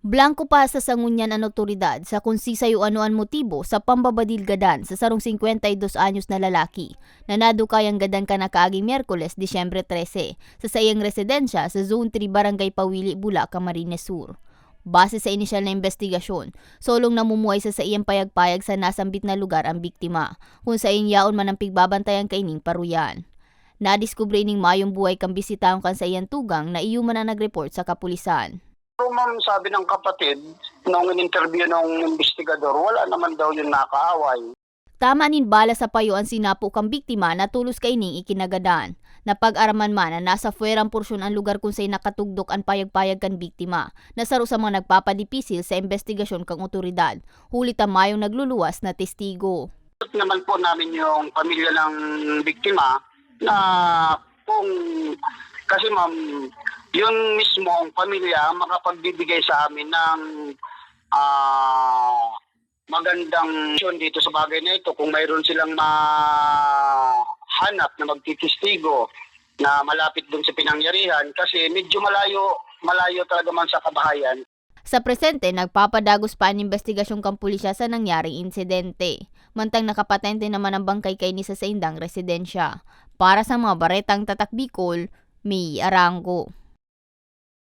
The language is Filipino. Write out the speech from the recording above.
Blanco pa sa sangunyan ang otoridad sa kung sisayo ano ang motibo sa pambabadilgadan sa sarong 52 anyos na lalaki na nadukayang gadan ka na kaaging Miyerkules, Disyembre 13 sa sayang residensya sa Zone 3 Barangay Pawili, Bula, Camarines Sur. Base sa inisyal na investigasyon, solong namumuhay sa sa iyang payagpayag sa nasambit na lugar ang biktima, kung sa yaon man ang pigbabantayan kaining paruyan. Nadiskubre ining mayong buhay kang bisitahon kan sa iyang tugang na iyo man ang nag-report sa kapulisan. Pero ma'am, sabi ng kapatid, nung in-interview ng investigador, wala naman daw yung nakaaway. Tama nin bala sa payo ang sinapo kang biktima na tulos kay ning ikinagadan. Napag-araman man na nasa fuerang porsyon ang lugar kung sa'y nakatugdok ang payag-payag kan biktima, na saro sa mga nagpapadipisil sa investigasyon kang otoridad, hulit ang mayong nagluluwas na testigo. Naman po namin yung pamilya ng biktima na kung kasi ma'am, yung mismong pamilya makapagbibigay sa amin ng ah, magandang yun dito sa bagay na ito kung mayroon silang mahanap na magtitistigo na malapit dun sa pinangyarihan kasi medyo malayo malayo talaga man sa kabahayan Sa presente, nagpapadagos pa ang investigasyong kang pulisya sa nangyaring insidente. Mantang nakapatente naman ang bangkay kay ni sa saindang residensya. Para sa mga baretang tatak Bicol, May Arango.